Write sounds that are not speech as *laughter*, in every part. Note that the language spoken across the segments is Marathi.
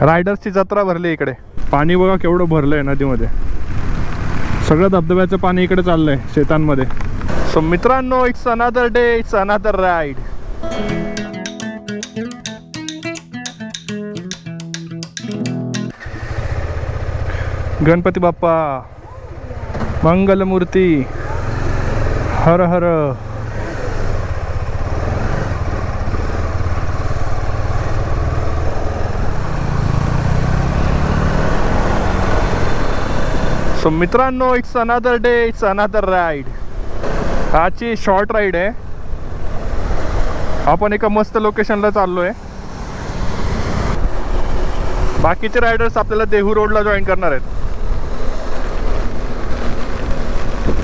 रायडर्सची जत्रा भरली इकडे. पाणी बघा केवढं भरलंय नदीमध्ये. सगळं धबधब्याचं पाणी इकडे चाललंय शेतांमध्ये. सो मित्रांनो it's another day it's another ride Ganpati Bappa Mangalmurti हर हर. सो मित्रांनो it's another day it's another ride आजची शॉर्ट राईड आहे. आपण एका मस्त लोकेशनला चाललोय. बाकीचे रायडर्स आपल्याला देहू रोडला जॉईन करणार आहेत.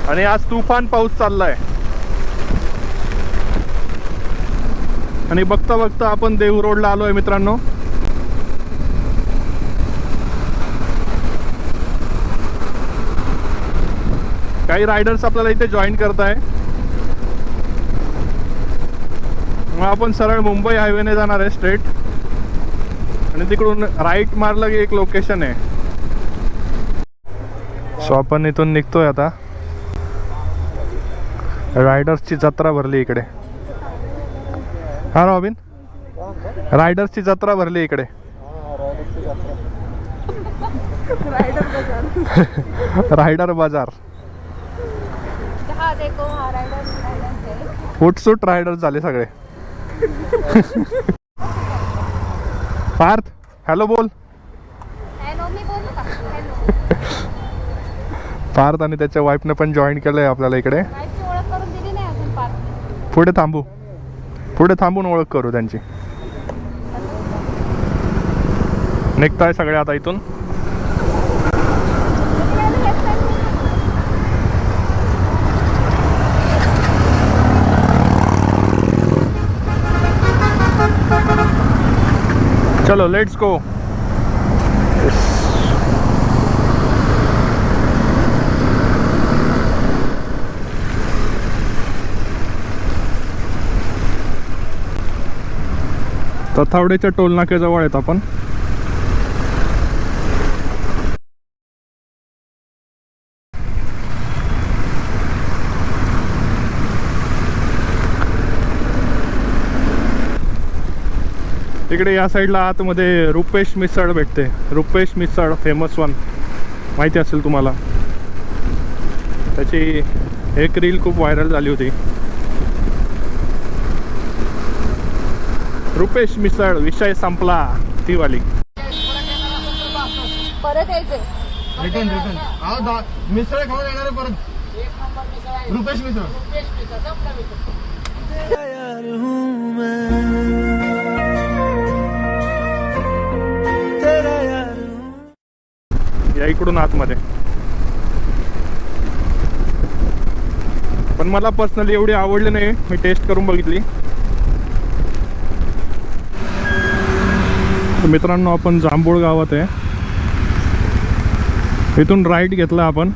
आणि आज तुफान पाऊस चाललाय. आणि बघता बघता आपण देहू रोडला आलोय मित्रांनो. काही रायडर्स आपल्याला इथे जॉईन करत आहे मग आपण सरळ मुंबई हायवेने जाणार आहे स्ट्रेट. आणि तिकडून राईट मारलं की एक लोकेशन आहे. सो आपण इथून निघतोय आता. रायडर्सची जत्रा भरली इकडे. हा रॉबिन? रायडर्सची जत्रा भरली इकडे. *laughs* रायडर बाजार. रायडर्स रायडर्स है फुटसूट रायडर झाले सगळे. पार्थ हॅलो बोल. हॅलो मी बोलू का? हॅलो पार्थ आणि त्याच्या वाईफने पण जॉईन केलंय आपल्याला इकडे. पुढे थांबू. पुढे थांबून ओळख करू त्यांची. निघताय सगळे आता इथून. चलो लेट्स गो तथावडेच्या टोल नाक्याजवळ आहेत आपण. इकडे या साईडला आतमध्ये रुपेश मिसळ भेटते. रुपेश मिसळ फेमस वन माहिती असेल तुम्हाला. त्याची एक रील खूप व्हायरल झाली होती. रुपेश मिसळ विषय संपला. ती वाली. परत रिटर्न रिटर्न. मिसळ खाऊन येणार आहे परत. रुपेश मिसळ. या इकडून आतमध्ये. पण मला पर्सनली एवढी आवडली नाही मी टेस्ट करून बघितली. तर मित्रांनो आपण जांभूळ गावात आहे. इथून राईट घेतला आपण.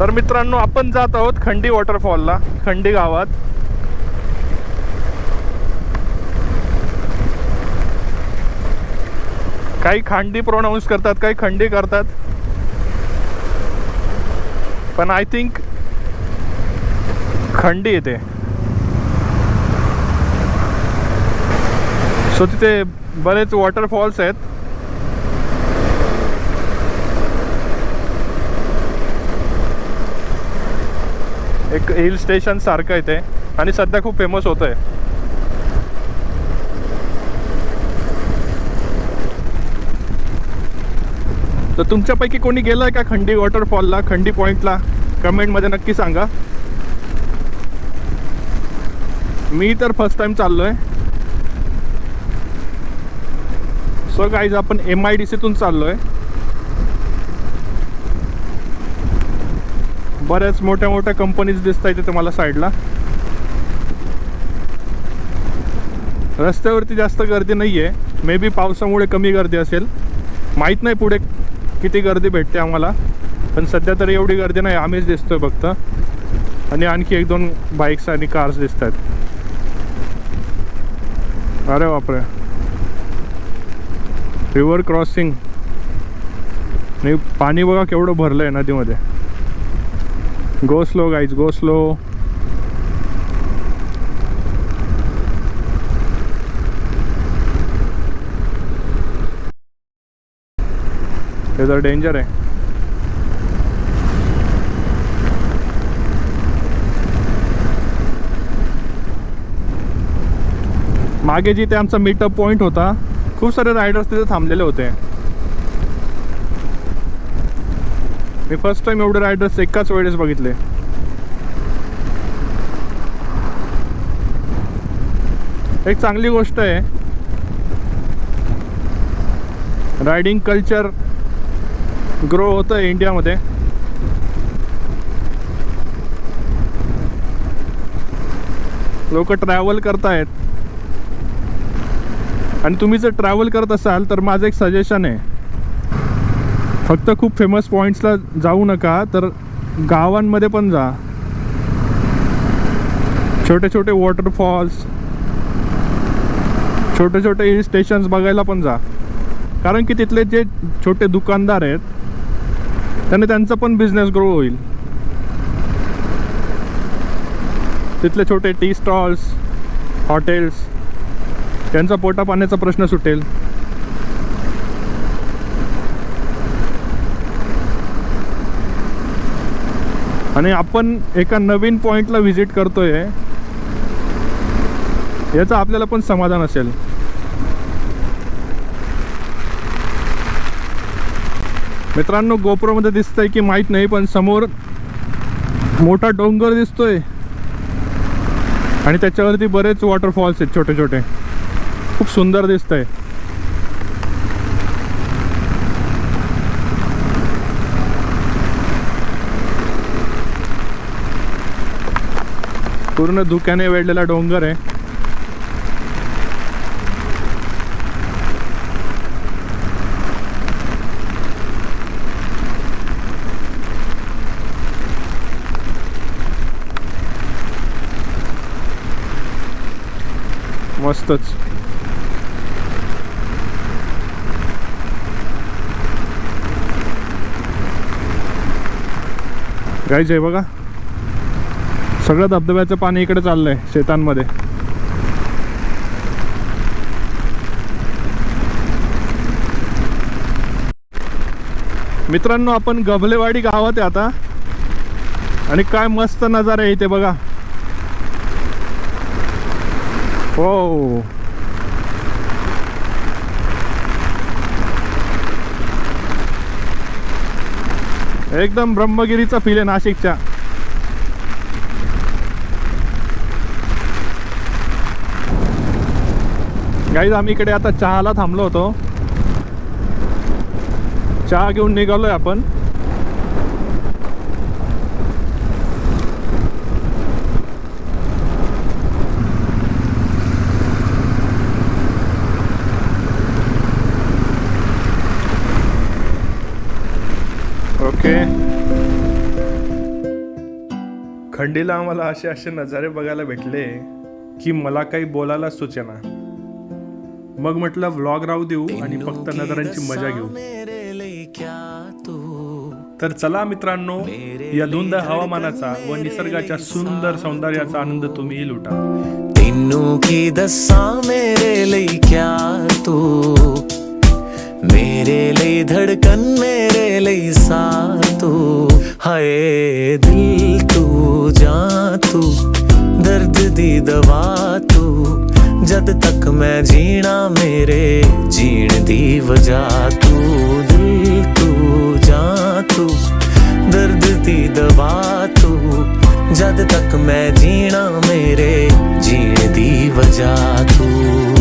तर मित्रांनो आपण जात आहोत खंडी वॉटरफॉलला खंडी गावात. काही खांडी प्रोनाऊन्स करतात काही खंडी करतात. पण आय थिंक खंडी येते. सो तिथे बरेच वॉटरफॉल्स आहेत. एक हिल स्टेशन सारखं आहे ते. आणि सध्या खूप फेमस होत आहे तर तुमच्यापैकी कोणी गेलंय का खंडी वॉटरफॉलला खंडी पॉईंटला कमेंटमध्ये नक्की सांगा. मी तर फर्स्ट टाइम चाललोय. सो गाईज आपण एम आय डी सीतून चाललोय. बऱ्याच मोठ्या मोठ्या कंपनीज दिसत आहेत तुम्हाला साईडला रस्त्यावरती जास्त गर्दी नाही आहे मे बी पावसामुळे कमी गर्दी असेल. माहीत नाही पुढे किती गर्दी भेटते आम्हाला. पण सध्या तर एवढी गर्दी नाही आम्हीच दिसतोय फक्त. आणि आणखी एक दोन बाईक्स आणि कार्स दिसत आहेत. अरे बापरे. रिव्हर क्रॉसिंग नाही पाणी बघा केवढं भरलं आहे नदीमध्ये. Go slow guys go slow हे डेंजर आहे मागे जिथे आमचा मीटअप पॉइंट होता खूप सारे रायडर्स तिथे थांबलेले होते. मी फर्स्ट टाइम एवढे रायडर्स एकाच वेळेस बघितले. एक चांगली गोष्ट आहे. रायडिंग कल्चर ग्रो होतं आहे इंडियामध्ये. लोक ट्रॅव्हल करतायत. आणि तुम्ही जर ट्रॅव्हल करत असाल तर माझं एक सजेशन आहे. फक्त खूप फेमस पॉईंट्सला जाऊ नका तर गावांमध्ये पण जा. छोटे छोटे वॉटरफॉल्स छोटे छोटे हिल स्टेशन्स बघायला पण जा. कारण की तिथले जे छोटे दुकानदार आहेत त्याने त्यांचा पण बिझनेस ग्रो होईल. तिथले छोटे टी स्टॉल्स हॉटेल्स त्यांचा पोटा पाण्याचा प्रश्न सुटेल. आणि आपण एका नवीन पॉईंटला व्हिजिट करतोय. याचं आपल्याला पण समाधान असेल. मित्रांनो गोप्रोमध्ये दिसतंय की माहीत नाही पण समोर मोठा डोंगर दिसतोय. आणि त्याच्यावरती बरेच वॉटरफॉल्स आहेत छोटे छोटे खूप सुंदर दिसतंय. पूर्ण धुक्याने वेढलेला डोंगर आहे. मस्तच. गाईज आहे बघा. सगळं धबधब्याचं पाणी इकडे चाललंय शेतांमध्ये. मित्रांनो आपण गभलेवाडी गावात आहे आता. आणि काय मस्त नजारा आहे इथे बघा. हो. एकदम ब्रह्मगिरीचा फील आहे नाशिकच्या. गाईज आम्ही इकडे आता चहाला थांबलो होतो. चहा घेऊन निघालोय आपण. ओके खंडीला आम्हाला असे असे नजारे बघायला भेटले की मला काही बोलायला सुचेना. मग म्हटलं व्लॉग राहू देऊ आणि फक्त नजरांची मजा घेऊ. तर चला मित्रांनो या धुंद हवामानाचा व निसर्गाच्या सुंदर सौंदर्याचा आनंद तुम्ही लुटा. तिन्नू की दसा मेरे लई क्या तू? मेरे लई धड़कन मेरे लई सा तू। हाय दिल तू जा तू दर्द दी दवा तू। ਜਦ ਤੱਕ ਮੈਂ ਜੀਣਾ ਮੇਰੇ ਜੀਣ ਦੀ ਵਜ੍ਹਾ ਤੂੰ, ਦਿਲ ਤੂੰ ਜਾਂ ਤੂੰ, ਦਰਦ ਦੀ ਦਵਾ ਤੂੰ, ਜਦ ਤੱਕ ਮੈਂ ਜੀਣਾ ਮੇਰੇ ਜੀਣ ਦੀ ਵਜ੍ਹਾ ਤੂੰ।